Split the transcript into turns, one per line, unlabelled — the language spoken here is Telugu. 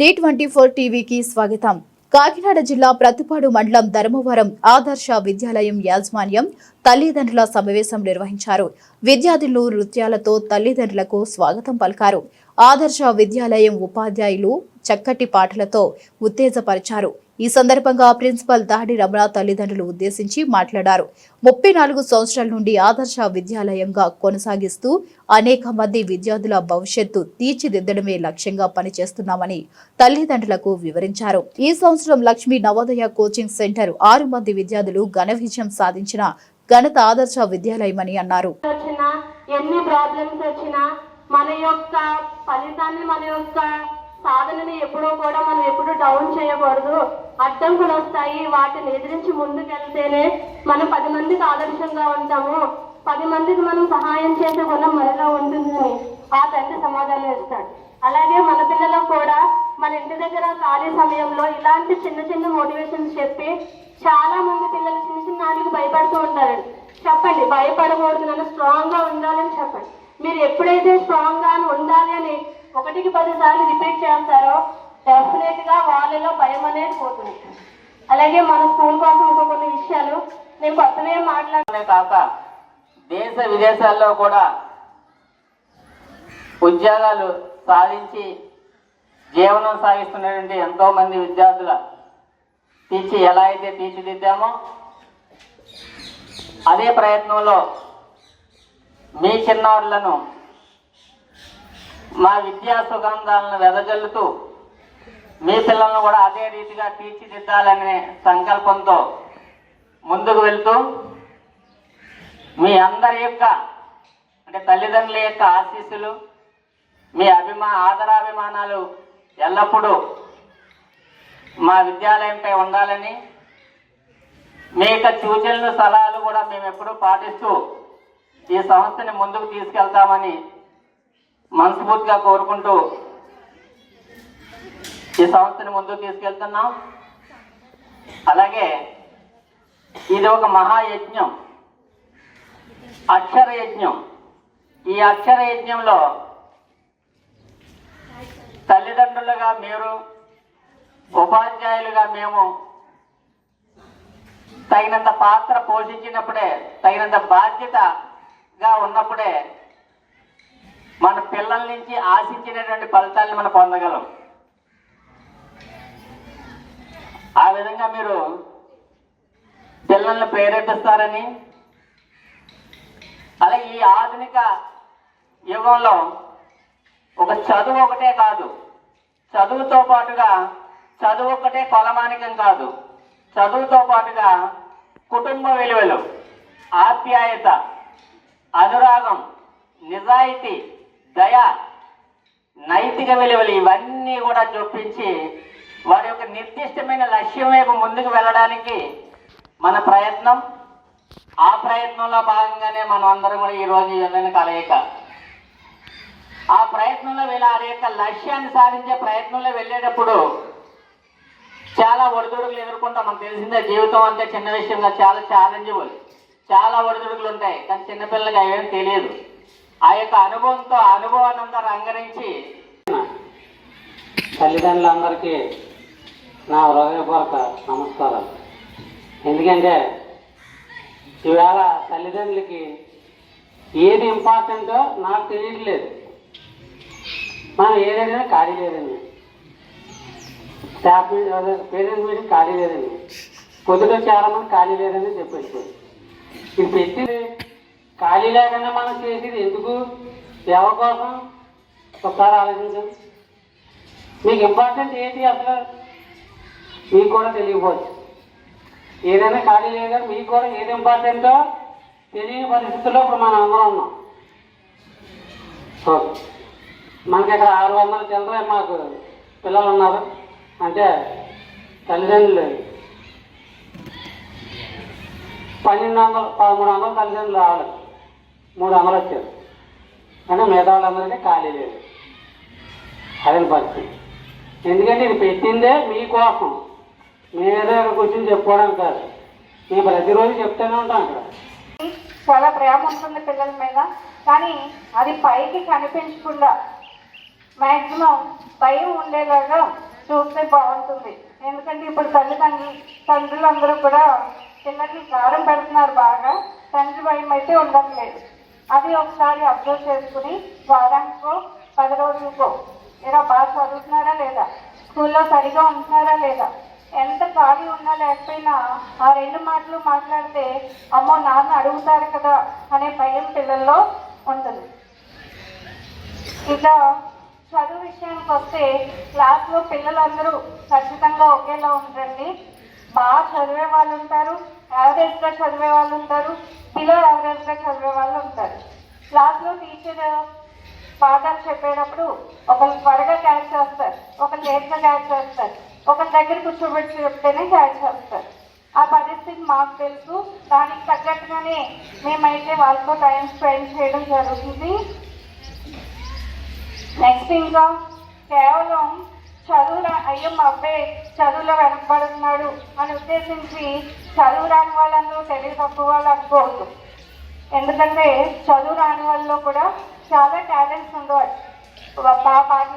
డి ట్వంటీ ఫోర్ టీవీకి స్వాగతం. కాకినాడ జిల్లా ప్రతిపాడు మండలం ధర్మవరం ఆదర్శ విద్యాలయం యాజమాన్యం తల్లిదండ్రుల సమావేశం నిర్వహించారు. విద్యార్థులు నృత్యాలతో తల్లిదండ్రులకు స్వాగతం పలికారు. ఆదర్శ విద్యాలయం ఉపాధ్యాయులు చక్కటి పాటలతో ఉత్తేజపరిచారు. ఈ సందర్భంగా ప్రిన్సిపల్ దాడి రమణ తల్లిదండ్రులు ఉద్దేశించి మాట్లాడారు. ముప్పై నాలుగు సంవత్సరాల నుండి ఆదర్శ విద్యాలయంగా కొనసాగిస్తూ అనేక మంది విద్యార్థుల భవిష్యత్తు తీర్చిదిద్దడమే లక్ష్యంగా పనిచేస్తున్నామని తల్లిదండ్రులకు వివరించారు. ఈ సంవత్సరం లక్ష్మీ నవోదయ కోచింగ్ సెంటర్ ఆరు మంది విద్యార్థులు ఘన విజయం సాధించిన ఘనత ఆదర్శ విద్యాలయమని అన్నారు.
ఎన్ని ప్రాబ్లమ్స్ వచ్చినా మన యొక్క ఫలితాన్ని మన యొక్క సాధనని ఎప్పుడూ కూడా మనం ఎప్పుడూ డౌన్ చేయకూడదు. అడ్డంకులు వస్తాయి. వాటిని ఎదిరించి ముందుకెళ్తేనే మనం పది మందికి ఆదర్శంగా ఉంటాము. పది మందికి మనం సహాయం చేసే గుణం మనలో ఉంటుందని ఆ తండ్రి సమాధానం ఇస్తాడు. అలాగే మన పిల్లలకు కూడా మన ఇంటి దగ్గర ఖాళీ సమయంలో ఇలాంటి చిన్న చిన్న మోటివేషన్స్ చెప్పి చాలా మంది పిల్లలు చిన్న చిన్న వాటికి భయపడుతూ ఉంటారండి. చెప్పండి భయపడకూడదు నన్ను స్ట్రాంగ్గా ఉండాలని చెప్పండి. మీరు ఎప్పుడైతే స్ట్రాంగ్గా ఉండాలి అని ఒకటికి పదిసార్లు రిపీట్ చేస్తారో డెఫినెట్గా వాళ్ళలో భయం అనేది పోతుంది. అలాగే మన స్కూల్ కోసం ఇంకో కొన్ని విషయాలు నేను కొత్తవే
మాట్లాడలే కాక దేశ విదేశాల్లో కూడా ఉద్యోగాలు సాధించి జీవనం సాగిస్తున్నటువంటి ఎంతో మంది విద్యార్థుల తీర్చి ఎలా అయితే తీర్చిదిద్దామో అదే ప్రయత్నంలో మీ చిన్నారులను మా విద్యా సుగంధాలను వెదజల్లుతూ మీ పిల్లలను కూడా అదే రీతిగా తీర్చిదిద్దాలనే సంకల్పంతో ముందుకు వెళ్తూ మీ అందరి యొక్క అంటే తల్లిదండ్రుల యొక్క ఆశీస్సులు మీ అభిమా ఆదరాభిమానాలు ఎల్లప్పుడూ మా విద్యాలయంపై ఉండాలని మీ యొక్క సూచనలు సలహాలు కూడా మేము ఎప్పుడూ పాటిస్తూ ఈ సంస్థని ముందుకు తీసుకెళ్తామని మనస్ఫూర్తిగా కోరుకుంటూ ఈ సంస్థని ముందుకు తీసుకెళ్తున్నాం. అలాగే ఇది ఒక మహాయజ్ఞం అక్షర యజ్ఞం ఈ అక్షర యజ్ఞంలో తల్లిదండ్రులుగా మీరు ఉపాధ్యాయులుగా మేము తగినంత పాత్ర పోషించినప్పుడే తగినంత బాధ్యతగా ఉన్నప్పుడే మన పిల్లల నుంచి ఆశించినటువంటి ఫలితాన్ని మనం పొందగలం. ఆ విధంగా మీరు పిల్లల్ని ప్రేరేపిస్తారని అలాగే ఈ ఆధునిక యుగంలో ఒక చదువు ఒకటే కాదు చదువుతో పాటుగా చదువు ఒకటే కొలమానికం కాదు. చదువుతో పాటుగా కుటుంబ విలువలు ఆప్యాయత అనురాగం నిజాయితీ దయ నైతిక విలువలు ఇవన్నీ కూడా చూపించి వారి యొక్క నిర్దిష్టమైన లక్ష్యం వైపు ముందుకు వెళ్ళడానికి మన ప్రయత్నం. ఆ ప్రయత్నంలో భాగంగానే మనం అందరం కూడా ఈరోజు వెళ్ళిన కలయిక. ఆ ప్రయత్నంలో వీళ్ళ వారి యొక్క లక్ష్యాన్ని సాధించే ప్రయత్నంలో వెళ్ళేటప్పుడు చాలా ఒడిదుడుకులు ఎదుర్కొంటాం. మనకు తెలిసిందే జీవితం అంటే చిన్న విషయంగా చాలా ఛాలెంజబుల్ చాలా ఒడిదుడుకులు ఉంటాయి కానీ చిన్నపిల్లలకి అవేం తెలియదు. ఆ యొక్క అనుభవంతో అనుభవాన్ని అంతా రంగరించి
తల్లిదండ్రులందరికీ నా హృదయపూర్వక నమస్కారం ఎందుకంటే ఈవేళ తల్లిదండ్రులకి ఏది ఇంపార్టెంటో నాకు తెలియట్లేదు. మనం ఏదైనా ఖాళీ లేదండి స్టాఫ్ మీ- అదే పేరెంట్స్ మీటింగ్ ఖాళీ లేదండి. పొద్దుట చాలా మంది ఖాళీ లేదని చెప్పేసి ఇది పెట్టింది. ఖాళీ లేకుండా మనం చేసేది ఎందుకు? ఎవరి కోసం ఒకసారి ఆలోచించండి. మీకు ఇంపార్టెంట్ ఏంటి అసలు? మీకు కూడా తెలియకపోవచ్చు. ఏదైనా ఖాళీ లేదా మీకు కూడా ఏది ఇంపార్టెంటో తెలియని పరిస్థితుల్లో ఇప్పుడు మనం అందరం ఉన్నాం. మనకి ఇక్కడ ఆరు వందల చిల్లర మాకు పిల్లలు ఉన్నారు. అంటే తల్లిదండ్రులు పన్నెండు వందలు పదమూడు వందలు తల్లిదండ్రులు రావాలి. మూడు వందలు వచ్చారు. అంటే మిగతా వాళ్ళందరికీ ఖాళీ లేదు. అదే పరిస్థితి. ఎందుకంటే ఇది పెట్టిందే మీకోసం. మీ ఇక్కడ కూర్చొని చెప్పుకోవడానికి కాదు. మేము ప్రతిరోజు చెప్తూనే ఉంటాం ఇక్కడ
చాలా ప్రేమ ఉంటుంది పిల్లల మీద కానీ అది పైకి కనిపించకుండా
మాక్సిమం భయం ఉండేలాగా చూస్తే బాగుంటుంది. ఎందుకంటే ఇప్పుడు తల్లిదండ్రులు తండ్రులందరూ కూడా పిల్లలకి కారం పెడుతున్నారు బాగా. తండ్రి భయం అయితే ఉండట్లేదు అది ఒకసారి అబ్జర్వ్ చేసుకుని వారానికో పది రోజులకో. ఇలా బాగా చదువుతున్నారా లేదా? స్కూల్లో సరిగా ఉంటున్నారా లేదా? ఎంత ఖాళీ ఉన్నా లేకపోయినా ఆ రెండు మాటలు మాట్లాడితే అమ్మో నాన్న అడుగుతారు కదా అనే భయం పిల్లల్లో ఉంటుంది. ఇక చదువు విషయానికి వస్తే క్లాస్లో పిల్లలందరూ ఖచ్చితంగా ఒకేలా ఉండండి. బాగా చదివే వాళ్ళు ఉంటారు యావరేజ్గా చదివే వాళ్ళు ఉంటారు బిలో యావరేజ్గా చదివే వాళ్ళు ఉంటారు. క్లాస్లో టీచర్ పాఠాలు చెప్పేటప్పుడు ఒకరు త్వరగా క్యాచ్ చేస్తారు ఒకరు లేట్గా క్యాచ్ చేస్తారు ఒకరి దగ్గర కూర్చోబెట్టి చెప్తేనే క్యాచ్ చేస్తారు. ఆ పరిస్థితి మాకు తెలుసు. దానికి తగ్గట్టుగానే మేమైతే వాళ్ళతో టైం స్పెండ్ చేయడం జరుగుతుంది. నెక్స్ట్ ఇంకా కేవలం చదువు అయ్యో మా అబ్బాయి చదువులో వెనకబడుతున్నాడు అని ఉద్దేశించి చదువు రాని వాళ్ళందరూ తెలివి తక్కువ వాళ్ళు అనుకోవద్దు. ఎందుకంటే చదువు రాని వాళ్ళలో కూడా చాలా టాలెంట్స్ ఉండవచ్చు. బాగా పాటలు